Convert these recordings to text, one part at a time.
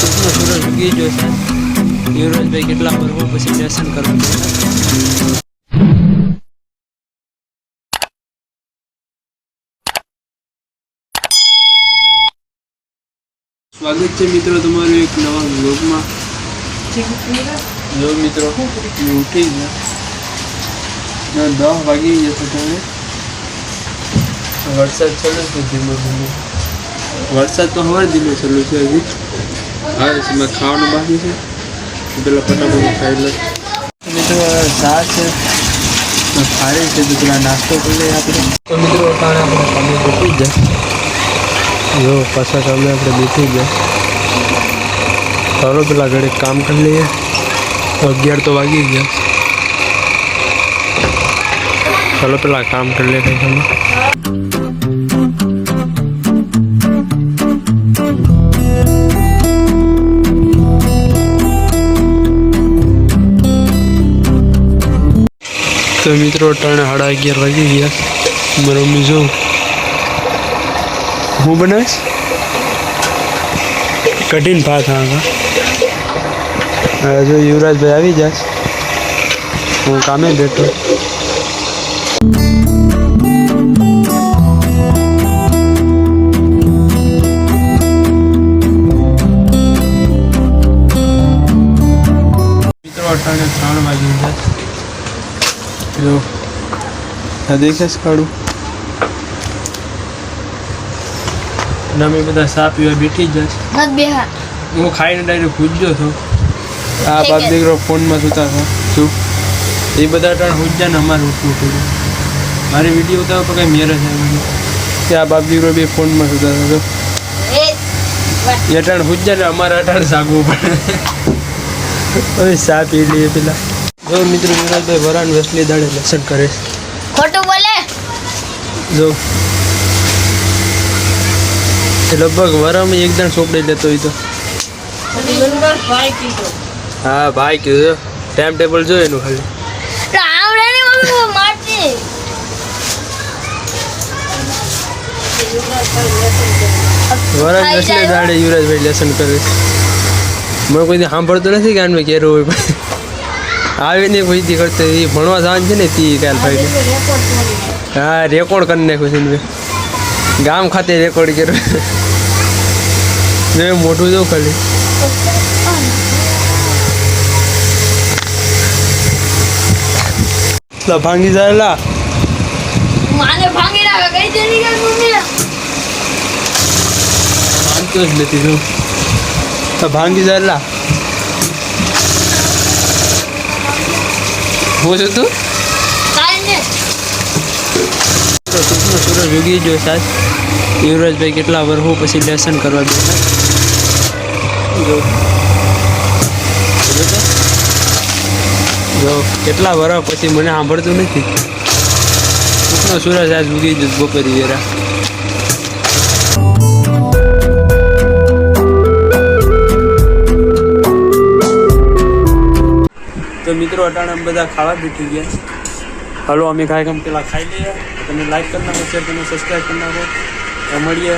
તો સૂરજ ઉગી ગયો છે. યુવરાજભાઈ કેટલા વર્ષો પછી દર્શન કરવા સ્વાગત છે મિત્રો તમારું એક નવા વ્લોગમાં. જો મિત્રો ઉઠી ગયા દસ વાગી જશે તમે વરસાદ ચાલે છે ધીમો ધીમો. વરસાદ તો હવે ધીમે ચાલુ છે હજી. હા એમાં ખાવાનું બાકી છે. પેલા ફટાફટ ખાઈ લે. મિત્રો ચા છે. ખાઈ છે નાસ્તો કરી લઈએ આપણે. તો મિત્રો અટાણે આપણે જો, પાછા કામે આપણે બેસી ગયા. ચાલો, પેલા ઘડી કામ કરી લઈએ. અગિયાર તો વાગી ગયા. ચાલો, પેલા કામ કરી લઈએ કંઈક તો મિત્રો ટાણે સાડા અગિયાર વાગી ગયા. મારો મમ્મી જો, હું બનાવીશ? કઠિન ભાત, હા હા. જો યુવરાજભાઈ આવી જાય હું કામે બેઠો. મિત્રો, અટાણે ત્રણ વાગી જાય જો આ દેખાશ કાઢું અને અમે બધા સા પીવા બેઠી જ જશે મત બેહા હું. ખાઈને ડાયરેક્ટ પૂજ્યો હતો આ બાપ દીકરો ફોનમાં સુતા છો. શું? એ બધા ત્રણ હુજ્જા ને અમારે ઉઠવું પડ્યું. મારી વીડિયો ઉતારો તો કંઈ મેરેજ આવે કે આ બાપ દીકરો બે ફોનમાં સુતા છો એ ત્રણ હુજ્જા ને અમારે અટાણ સાગવું પડે. હવે સા પી લઈએ પેલા. જો મિત્રો વિરાજભાઈ વરાણ વેસલી દાડે લસણ કરે ખોટું બોલે? જો. લગભગ વરામાં એકદમ ચોપડી લેતો હોય તો. હા ભાઈ કીધું ટાઈમ ટેબલ જો એનું ખાલી. વરાણ વેસલી દાડે યુવરાજભાઈ લેસન કરે મને કોઈ સાંભળતો નથી કે આને કેરું હોય પણ આવે ને કોઈ દી કરતો એ ભણવા જવાનું છે ને તી કાલ ભાઈ હા રેકોર્ડ કરી નાખ્યું છે ગામ ખાતે રેકોર્ડ કર્યો. મેં મોટું જો ખાલી. ભાંગી જાયેલા ભાંગી નાખે જો તો તું? સુખનો સૂરજ ઉગી ગયો સાહેબ યુવરાજભાઈ કેટલા વર્ષો પછી દર્શન કરવા બેઠા જો. કેટલા વર્ષ પછી મને સાંભળતું નથી. સુખનો સૂરજ આજ ઉગી ગયો બપોરી વેરા. તો મિત્રો, અટાણે અમે બધા ખાવા બેઠી ગયા. હાલો, અમે કામ પેલા ખાઈ લઈએ. તમે લાઈક કરી નાખો શેર કરીને સબસ્ક્રાઈબ કરી નાખો. મળીએ.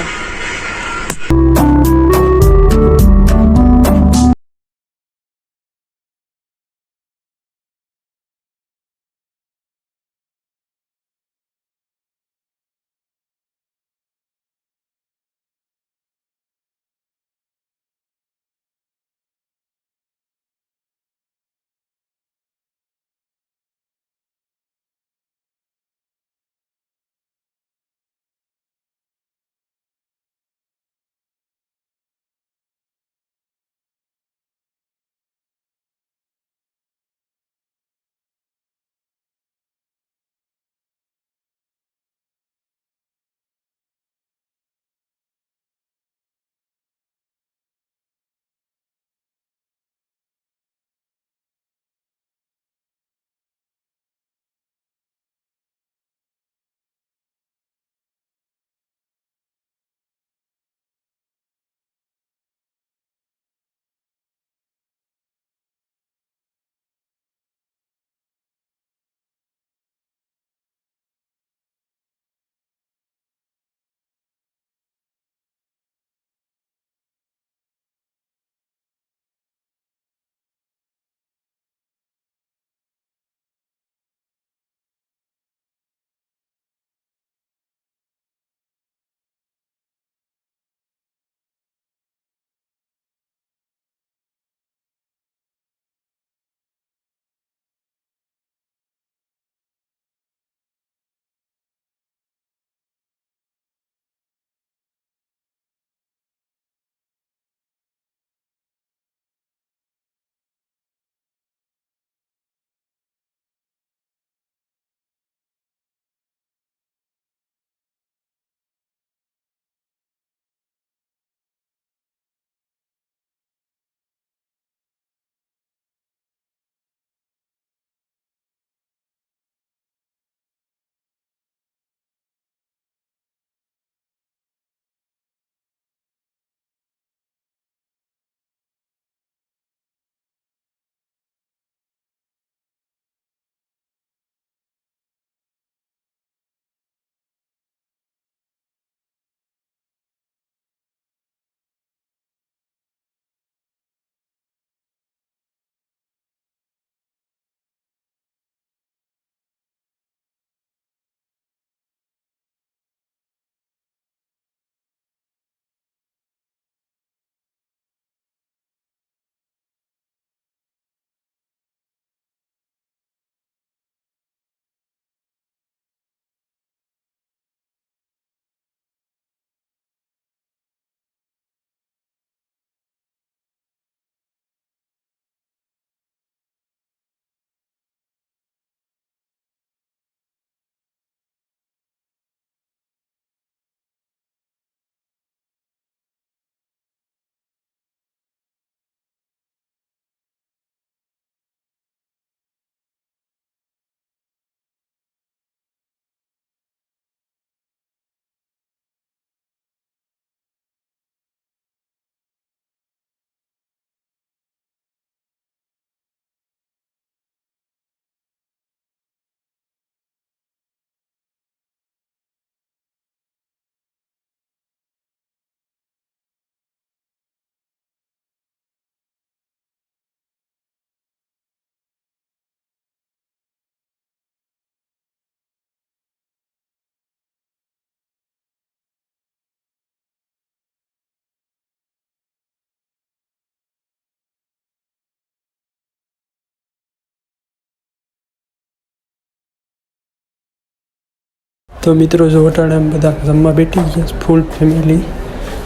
તો મિત્રો જો વટાણે બધા જમવા બેઠી ગયા ફૂલ ફેમિલી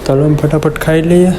તો ફટાફટ ખાઈ લઈએ.